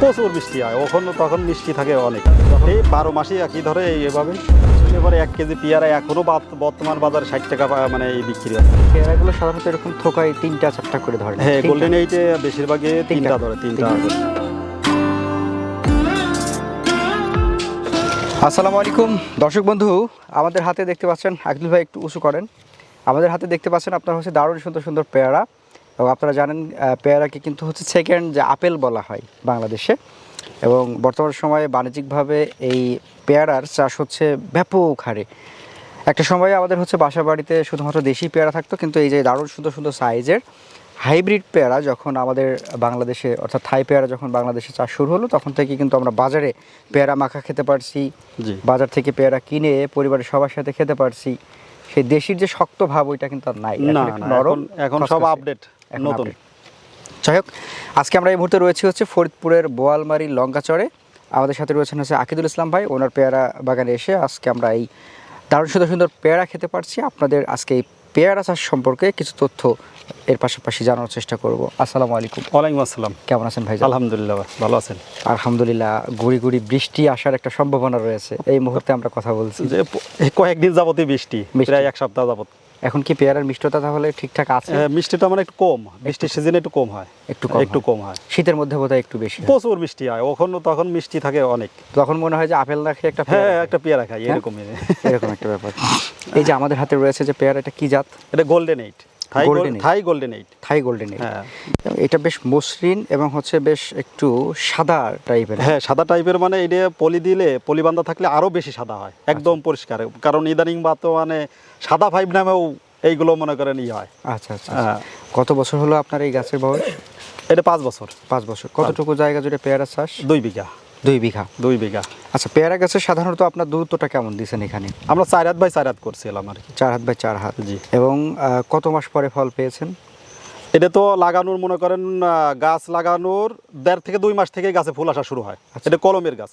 প্রচুর বৃষ্টি হয় ওখন তখন মিষ্টি থাকে অনেক। এই বারো মাসে একই ধরে এই এভাবে। এবারে এক কেজি পেয়ারা এখনও বর্তমান বাজারে ষাট টাকা মানে এই বিক্রি হচ্ছে। পেয়ারাগুলো সাধারণত এরকম থোকায় তিনটা চারটা করে ধরে। হ্যাঁ গোল্ডেন এইটে বেশিরভাগই তিনটা। ধরে তিনটা আসসালামু আলাইকুম। দর্শক বন্ধু আমাদের হাতে দেখতে পাচ্ছেন আকিল ভাই একটু উঁচু করেন। আমাদের হাতে দেখতে পাচ্ছেন আপনার হচ্ছে দারুণ সুন্দর সুন্দর পেয়ারা। এবং আপনারা জানেন পেয়ারাকে কিন্তু হচ্ছে সেকেন্ড যে আপেল বলা হয় বাংলাদেশে। এবং বর্তমান সময়ে বাণিজ্যিকভাবে এই পেয়ারার চাষ হচ্ছে ব্যাপক হারে। একটা সময়ে আমাদের হচ্ছে বাসা বাড়িতে শুধুমাত্র দেশি পেয়ারা থাকতো কিন্তু এই যে দারুণ সুন্দর সুন্দর সাইজের হাইব্রিড পেয়ারা যখন আমাদের বাংলাদেশে অর্থাৎ থাই পেয়ারা যখন বাংলাদেশে চাষ শুরু হলো তখন থেকে কিন্তু আমরা বাজারে পেয়ারা মাখা খেতে পারছি। বাজার থেকে পেয়ারা কিনে পরিবারের সবার সাথে খেতে পারছি। সেই দেশির যে শক্ত ভাব ওইটা কিন্তু আর নাই। এখন সব আপডেট নতুন। যাই হোক আজকে আমরা এই মুহূর্তে রয়েছি হচ্ছে ফরিদপুরের বোয়ালমারি লঙ্কাচড়ে আমাদের সাথে রয়েছেন হচ্ছে আকিদুল ইসলাম ভাই ওনার পেয়ারা বাগানে এসে আজকে আমরা এই দারুণ সুন্দর সুন্দর পেয়ারা খেতে পারছি। আপনাদের আজকে এই পেয়ারা চাষ সম্পর্কে কিছু তথ্য এর পাশাপাশি জানানোর চেষ্টা করব। আসসালামু আলাইকুম। ওয়ালাইকুম আসসালাম। কেমন আছেন ভাই আলহামদুলিল্লাহ ভালো আছেন? আলহামদুলিল্লাহ গুড়ি গুড়ি বৃষ্টি আসার একটা সম্ভাবনা রয়েছে। এই মুহূর্তে আমরা কথা বলছি। যে কয়েকদিন যাবতই বৃষ্টি বৃষ্টি। প্রায় এক সপ্তাহ যাবত। এখন কি পেয়ারার মিষ্টতা তাহলে ঠিকঠাক আছে? হ্যাঁ, মিষ্টিটা মানে একটু কম বৃষ্টির সিজনে একটু কম হয়। একটু কম একটু কম হয়। শীতের মধ্যে বোধহয় একটু বেশি প্রচুর মিষ্টি হয় ওখন তখন মিষ্টি থাকে অনেক। তখন মনে হয় যে আপেল না খেয়ে একটা হ্যাঁ পেয়ারা একটা পেয়ারা খাই এরকম এরকম একটা ব্যাপার। এই যে আমাদের হাতে রয়েছে যে পেয়ারা এটা কি জাত? এটা golden eight golden Thai golden eight Thai golden হ্যাঁ। এটা বেশ মসৃণ এবং হচ্ছে বেশ একটু সাদা টাইপের হ্যাঁ সাদা টাইপের মানে এটা পলি দিলে পলি বান্ধা থাকলে আরও বেশি সাদা হয়। একদম আচ্ছা। পরিষ্কার। কারণ ইদানিং বা তো মানে সাদা ফাইভ নামেও এইগুলো মনে করেন ই হয়। আচ্ছা আচ্ছা। হ্যাঁ। কত বছর হলো আপনার এই গাছের বয়স? এটা পাঁচ বছর। পাঁচ বছর। কতটুকু জায়গা জুড়ে পেয়ারা চাষ? দুই বিঘা। দুই বিঘা? দুই বিঘা। আচ্ছা পেয়ারা গাছের সাধারণত আপনার দূরত্বটা কেমন দিচ্ছেন এখানে? আমরা চার হাত বাই চার হাত করছিলাম আর কি। চার হাত বাই চার হাত। জি। এবং কত মাস পরে ফল পেয়েছেন? এটা তো লাগানোর মনে করেন গাছ লাগানোর দেড় থেকে দুই মাস থেকে গাছে ফুল আসা শুরু হয়। আচ্ছা। এটা কলমের গাছ।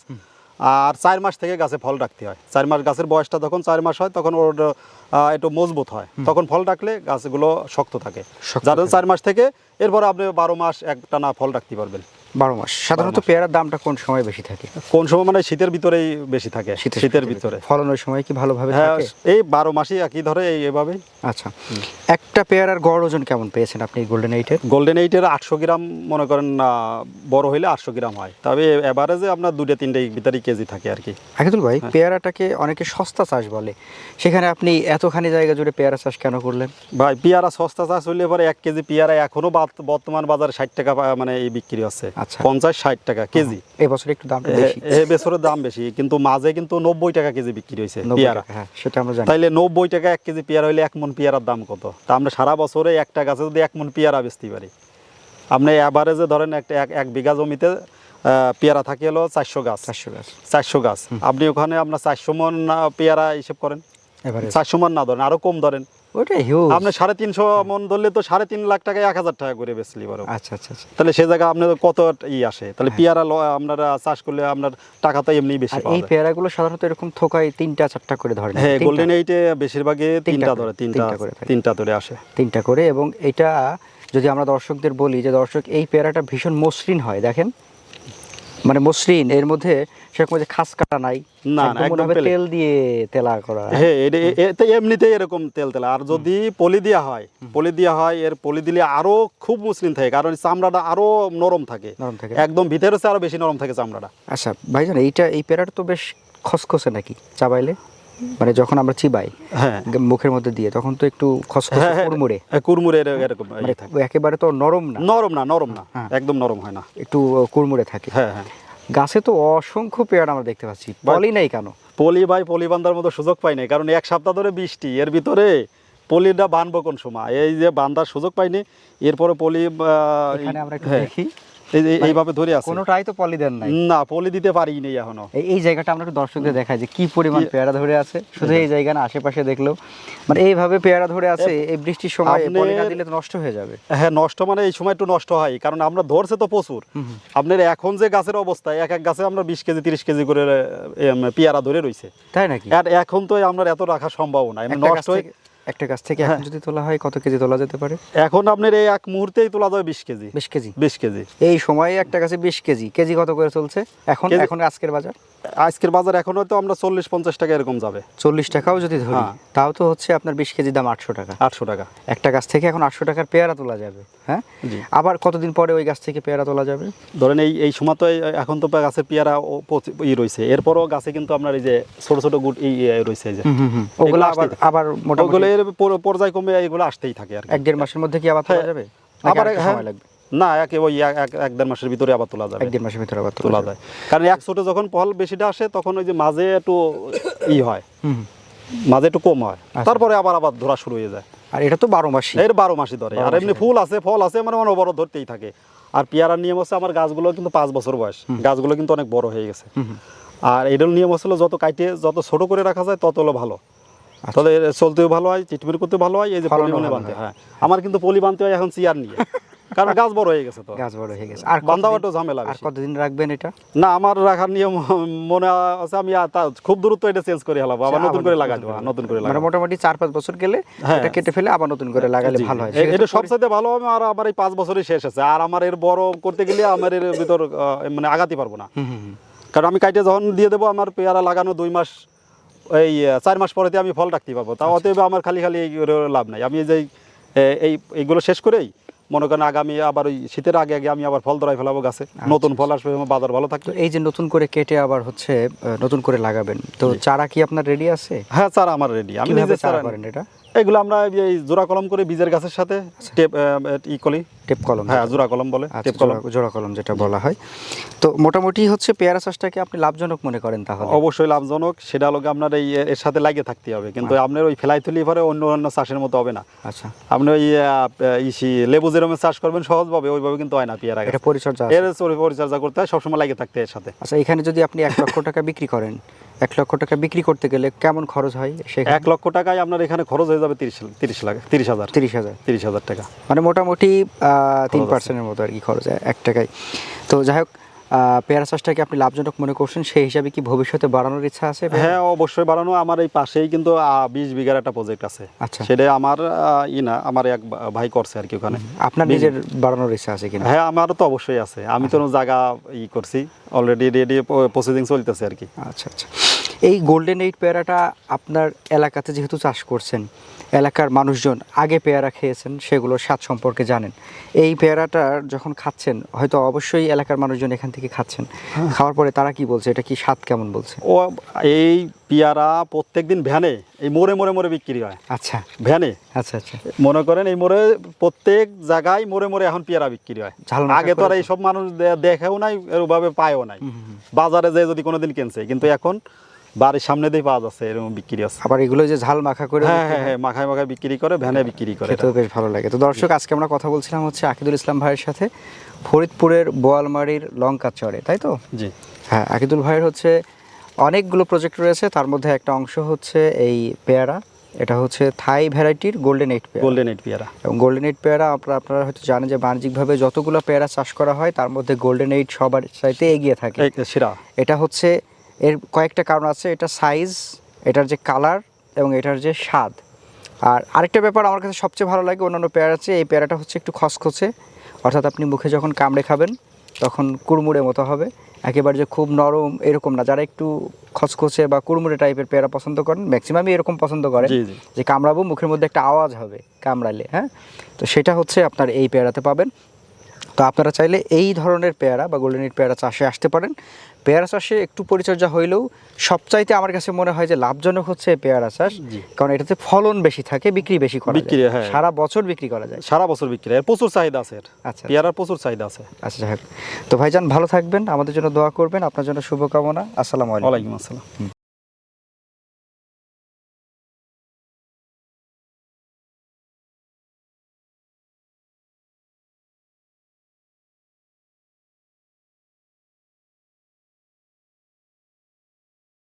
আর চার মাস থেকে গাছে ফল রাখতে হয়। চার মাস গাছের বয়সটা যখন চার মাস হয় তখন ওর একটু মজবুত হয়। তখন ফল রাখলে গাছগুলো শক্ত থাকে। যার চার মাস থেকে এরপরে আপনি বারো মাস একটানা ফল রাখতে পারবেন। বারো মাস। সাধারণত পেয়ারার দামটা কোন সময় বেশি থাকে? কোন সময় মানে শীতের ভিতরেই বেশি থাকে শীতের ভিতরে। ফলনের সময় কি ভালোভাবে হ্যাঁ এই বারো মাসই একই ধরে এই এভাবেই আচ্ছা। একটা পেয়ারার গড় ওজন কেমন পেয়েছেন আপনি গোল্ডেন এইটের গোল্ডেন এইটের আটশো গ্রাম মনে করেন বড় হইলে আটশো গ্রাম হয়। তবে এভারেজে আপনার দুটো তিনটে ভিতরেই কেজি থাকে আর কি। আকিদুল ভাই হ্যাঁ। পেয়ারাটাকে অনেকে সস্তা চাষ বলে। সেখানে আপনি এতখানি জায়গা জুড়ে পেয়ারা চাষ কেন করলেন? ভাই পেয়ারা সস্তা চাষ হইলে পরে এক কেজি পেয়ারা এখনও বর্তমান বাজারে ষাট টাকা মানে এই বিক্রি হচ্ছে। আচ্ছা। পঞ্চাশ ষাট টাকা কেজি। এই বছর একটু বেশি। বছরের দাম বেশি কিন্তু মাঝে কিন্তু নব্বই টাকা কেজি বিক্রি হয়েছে পেয়ারা। হ্যাঁ সেটা আমরা জানি। তাইলে নব্বই টাকা এক কেজি পেয়ারা হইলে এক মন পেয়ারার দাম কত? তা আমরা সারা বছরে একটা গাছে যদি এক মন পেয়ারা বেচতে পারি। আপনি অ্যাভারেজে ধরেন একটা এক এক বিঘা জমিতে পেয়ারা থাকে হলো চারশো গাছ। চারশো গাছ। চারশো গাছ। আপনি ওখানে আপনার চারশো মন পেয়ারা হিসেব করেন। চারশো মন না ধরেন আরও কম ধরেন। হিউজ আপনি সাড়ে তিনশো মন ধরলে তো সাড়ে তিন লাখ টাকা এক হাজার টাকা করে বেচলি বড় আচ্ছা আচ্ছা আচ্ছা। তাহলে সে জায়গায় আপনার কত ই আসে? তাহলে পেয়ারা ল- আপনারা চাষ করলে আপনার টাকা তো এমনি বেশি এই পেয়ারাগুলো সাধারণত এরকম থোকায় তিনটা চারটা করে ধরে? হ্যাঁ? গোল্ডেন এইটে বেশিরভাগই তিনটা ধরে তিনটা করে তিনটা ধরে আসে। তিনটা করে এবং এটা যদি আমরা দর্শকদের বলি যে দর্শক এই পেয়ারাটা ভীষণ মসৃণ হয়। দেখেন মানে মসৃণ এর মধ্যে সেরকম যে খাস কাটা নাই না, না, একদম। তেল দিয়ে তেলা করা। হ্যাঁ এটা এমনিতেই এরকম তেল তেলা। আর যদি পলি দেওয়া হয় পলি দেওয়া হয় এর পলি দিলে আরও খুব মসৃণ থাকে কারণ চামড়াটা আরও নরম থাকে। নরম থাকে। একদম ভিতরে আরও বেশি নরম থাকে চামড়াটা। আচ্ছা ভাইজান এইটা এই পেড়াটা তো বেশ খসখসে নাকি চাবাইলে? মানে যখন আমরা চিবাই হ্যাঁ। মুখের মধ্যে দিয়ে তখন তো একটু খসখসে হ্যাঁ, হ্যাঁ। কুরমুরে এরকম ইয়ে মানে একেবারে তো নরম না। নরম না নরম না হ্যাঁ। একদম নরম হয় না। একটু কুড়মুড়ে থাকে। হ্যাঁ হ্যাঁ। গাছে তো অসংখ্য পেয়ারা আমরা দেখতে পাচ্ছি। বাহ। পলি নাই কেন? পলি বাই পলি বান্ধার মতো সুযোগ পাই নাই কারণ এক সপ্তাহ ধরে বৃষ্টি এর ভিতরে পলিটা বানবো কোন সময়? এই যে বান্ধার সুযোগ পাইনি এরপরে পলি আমরা একটু হ্যাঁ, দেখি। এইভাবে ধরে আছে। কোনোটাই তো পলি দেন নাই। না পলি দিতে পারিনি এখনও। এই জায়গাটা আমরা একটু দর্শকদের দেখাই যে কি পরিমাণ পেয়ারা ধরে আছে। শুধু এই জায়গা না আশেপাশে দেখলেও। মানে এইভাবে পেয়ারা ধরে আছে এই বৃষ্টির সময় পলি না দিলে তো নষ্ট হয়ে যাবে। হ্যাঁ নষ্ট মানে এই সময় একটু নষ্ট হয় কারণ আমরা ধরছে তো প্রচুর। আপনার এখন যে গাছের অবস্থা এক এক গাছে আমরা বিশ কেজি তিরিশ কেজি করে পেয়ারা ধরে রয়েছে তাই নাকি? আর এখন তো আমরা এত রাখা সম্ভব না গাছ নষ্ট হয়ে একটা গাছ থেকে হ্যাঁ। এখন যদি তোলা হয় কত কেজি তোলা যেতে পারে? এখন আপনার এই এক মুহূর্তেই তোলা যাবে বিশ কেজি। বিশ কেজি। বিশ কেজি। এই সময়ে একটা গাছে বিশ কেজি। কেজি কত করে চলছে? এখন এখন আজকের বাজার? আজকের বাজার এখন হয়তো আমরা চল্লিশ পঞ্চাশ টাকা এরকম যাবে। চল্লিশ টাকাও যদি ধরি হ্যাঁ। তাও তো হচ্ছে আপনার বিশ কেজি দাম আটশো টাকা। আটশো টাকা। একটা গাছ থেকে এখন আটশো টাকার পেয়ারা তোলা যাবে হ্যাঁ? আবার কতদিন পরে ওই গাছ থেকে পেয়ারা তোলা যাবে? ধরেন এই এই সময় তো এখন তো গাছের পেয়ারা ই রয়েছে। এরপরও গাছে কিন্তু আপনার এই যে ছোট ছোট গুট এই রয়েছে যে। ওগুলো আবার আবার মোটামুটি ওগুলো এর পর- পর্যায় কমে এগুলো আসতেই থাকে আর এক দেড় মাসের মধ্যে কি আবার তোলা হ্যাঁ, যাবে আবার হ্যাঁ, সময় লাগবে? না এক ওই এক- দেড় মাসের ভিতরে আবার তোলা যাবে। এক দেড় মাসের ভিতরে আবার তোলা যায়। কারণ এক ছোট যখন ফল বেশিটা আসে তখন ওই যে মাঝে একটু ই হয়। মাঝে একটু কম হয়। আচ্ছা। তারপরে আবার আবার ধরা শুরু হয়ে যায়। আর এটা তো বারো মাসই। এর বারো মাসই ধরে। আর এমনি ফুল আছে ফল আছে মানে অনবরত ধরতেই থাকে। আর পেয়ারার নিয়ম হচ্ছে আমার গাছগুলো কিন্তু পাঁচ বছর বয়স। গাছগুলো কিন্তু অনেক বড় হয়ে গেছে। আর এটার নিয়ম হচ্ছিল যত কাইটে যত ছোট করে রাখা যায় তত হলো ভালো। আচ্ছা। তাহলে চলতেও ভালো হয় ট্রিটমেন্ট করতে ভালো হয় এই যে পলি বানতে হয়। হ্যাঁ। আমার কিন্তু পলি বানতে হয় এখন চেয়ার নিয়ে। কারণ গাছ বড় হয়ে গেছে তো। গাছ বড় হয়ে গেছে। আর একটু ঝামেলা আর কতদিন রাখবেন এটা? না আমার রাখার নিয়ম মনে আছে আমি খুব দ্রুত এটা চেঞ্জ করে হেলাবো আবার নতুন করে লাগাই দেবো নতুন করে লাগাবো। মোটামুটি চার পাঁচ বছর গেলে হ্যাঁ। এটা কেটে ফেলে আবার নতুন করে লাগালে ভালো হয়। এটা সবচাইতে ভালো হবে আর আমার এই পাঁচ বছরই শেষ আছে। আর আমার এর বড় করতে গেলে আমার এর ভিতর মানে আগাতে পারব না। কারণ আমি কাইটে যখন দিয়ে দেবো আমার পেয়ারা লাগানো দুই মাস এই চার মাস পরেতে আমি ফল রাখতে পারব। তা আচ্ছা। অতএব আমার খালি খালি লাভ নাই। আমি যে এই এইগুলো শেষ করেই মনে করেন আগামী আবার ওই শীতের আগে আগে আমি আবার ফল ধরাই ফেলাবো গাছে। নতুন ফল আসবে বাজার ভালো থাকবে। এই যে নতুন করে কেটে আবার হচ্ছে নতুন করে লাগাবেন তো চারা কি আপনার রেডি আছে? হ্যাঁ চারা আমার রেডি আমি চারা করেন এটা? এগুলো আমরা এই জোড়া কলম করে বীজের গাছের সাথে টেপ ই কলি। টেপ কলম। হ্যাঁ জোড়া কলম বলে আচ্ছা, টেপ কলম। জোড়া- কলম যেটা বলা হয়। তো মোটামুটি হচ্ছে পেয়ারা চাষটাকে আপনি লাভজনক মনে করেন তাহলে? অবশ্যই লাভজনক। সেটা গিয়ে আপনার এই এর সাথে লাগিয়ে থাকতে হবে। কিন্তু আপনার ওই ফেলাই তুলি পরে অন্য অন্য চাষের মতো হবে না। আচ্ছা। আপনি ওই ইসি লেবু যেরকম চাষ করবেন সহজভাবে ওইভাবে কিন্তু হয় না পেয়ারা এটা পরিচর্যা এর পরিচর্যা করতে হয় সবসময় লাগিয়ে থাকতে এর সাথে। আচ্ছা এখানে যদি আপনি এক লক্ষ টাকা বিক্রি করেন এক লক্ষ টাকা বিক্রি করতে গেলে কেমন খরচ হয় সেখানে? এক লক্ষ টাকায় আপনার এখানে খরচ হয়ে যাবে তিরিশ তিরিশ লাখ তিরিশ হাজার। তিরিশ হাজার। তিরিশ হাজার টাকা। মানে মোটামুটি তিন পার্সেন্টের মতো আর কি খরচ হয় এক টাকায়। তো যাই হোক পেয়ারা চাষটাকে আপনি লাভজনক মনে করছেন? সেই হিসাবে কি ভবিষ্যতে বাড়ানোর ইচ্ছা আছে হ্যাঁ অবশ্যই বাড়ানো। আমার এই পাশেই কিন্তু বিশ বিঘার একটা প্রজেক্ট আছে। আচ্ছা। সেটা আমার ই না আমার এক ভাই করছে আর কি ওখানে। আপনার নিজের বাড়ানোর ইচ্ছা আছে কিনা? হ্যাঁ আমারও তো অবশ্যই আছে। আমি তো জায়গা ই করছি। অলরেডি রেডি প্রসিডিং চলতেছে আর কি। আচ্ছা আচ্ছা। এই গোল্ডেন এইট পেয়ারাটা আপনার এলাকাতে যেহেতু চাষ করছেন এলাকার মানুষজন আগে পেয়ারা খেয়েছেন সেগুলো স্বাদ সম্পর্কে জানেন। এই পেয়ারাটা যখন খাচ্ছেন হয়তো অবশ্যই এলাকার মানুষজন এখান থেকে খাচ্ছেন। খাওয়ার পরে তারা কি বলছে? এটা কি স্বাদ কেমন বলছে? ও এই পেয়ারা প্রত্যেকদিন ভ্যানে এই মোড়ে মোড়ে মোড়ে বিক্রি হয়। আচ্ছা। ভ্যানে। আচ্ছা আচ্ছা। মনে করেন এই মোড়ে প্রত্যেক জায়গায় মোড়ে মোড়ে এখন পেয়ারা বিক্রি হয়। আগে তো আর এইসব মানুষ দেখেও নাই এরভাবে পায়ও নাই। বাজারে যে যদি কোনোদিন কিনছে কিন্তু এখন বাড়ির সামনে দিয়ে পাওয়া যাচ্ছে এরকম বিক্রি আছে। আবার এগুলো যে ঝাল মাখা করে হ্যাঁ হ্যাঁ হ্যাঁ? মাখায় মাখায় বিক্রি করে ভ্যানে বিক্রি করে। তো বেশ ভালো লাগে। তো দর্শক আজকে আমরা কথা বলছিলাম হচ্ছে আকিদুল ইসলাম ভাইয়ের সাথে ফরিদপুরের বোয়ালমারির লঙ্কা চরে তাই তো? জি। হ্যাঁ আকিদুল ভাইয়ের হচ্ছে অনেকগুলো প্রজেক্ট রয়েছে তার মধ্যে একটা অংশ হচ্ছে এই পেয়ারা এটা হচ্ছে থাই ভ্যারাইটির গোল্ডেন এইট পেয়ারা। গোল্ডেন এইট পেয়ারা। এবং গোল্ডেন এইট পেয়ারা আপনারা আপনারা হয়তো জানেন যে বাণিজ্যিকভাবে যতগুলো পেয়ারা চাষ করা হয় তার মধ্যে গোল্ডেন এইট সবার চাইতে এগিয়ে থাকে। শিরা এটা হচ্ছে এর কয়েকটা কারণ আছে এটা সাইজ এটার যে কালার এবং এটার যে স্বাদ। আর আরেকটা ব্যাপার আমার কাছে সবচেয়ে ভালো লাগে অন্যান্য পেয়ারা আছে এই পেয়ারাটা হচ্ছে একটু খসখসে। অর্থাৎ আপনি মুখে যখন কামড়ে খাবেন তখন কুড়মুড়ে মতো হবে। একেবারে যে খুব নরম এরকম না। যারা একটু খসখসে বা কুড়মুড়ে টাইপের পেয়ারা পছন্দ করেন ম্যাক্সিমামই এরকম পছন্দ করেন যে কামড়াবো মুখের মধ্যে একটা আওয়াজ হবে কামড়ালে হ্যাঁ? তো সেটা হচ্ছে আপনার এই পেয়ারাতে পাবেন। তো আপনারা চাইলে এই ধরনের পেয়ারা বা গোল্ডেন ইট পেয়ারা চাষে আসতে পারেন। পেয়ারা চাষে একটু পরিচর্যা হইলেও সবচাইতে আমার কাছে মনে হয় যে লাভজনক হচ্ছে পেয়ারা চাষ কারণ এটাতে ফলন বেশি থাকে বিক্রি বেশি করা বিক্রি, যায় হ্যাঁ। সারা বছর বিক্রি করা যায়। সারা বছর বিক্রি হয়। প্রচুর চাহিদা আছে এর। আচ্ছা পেয়ারার প্রচুর চাহিদা আছে। আচ্ছা যাই তো ভাইজান ভালো থাকবেন। আমাদের জন্য দোয়া করবেন। আপনার জন্য শুভকামনা। আসসালামু আলাইকুম। আসসালাম।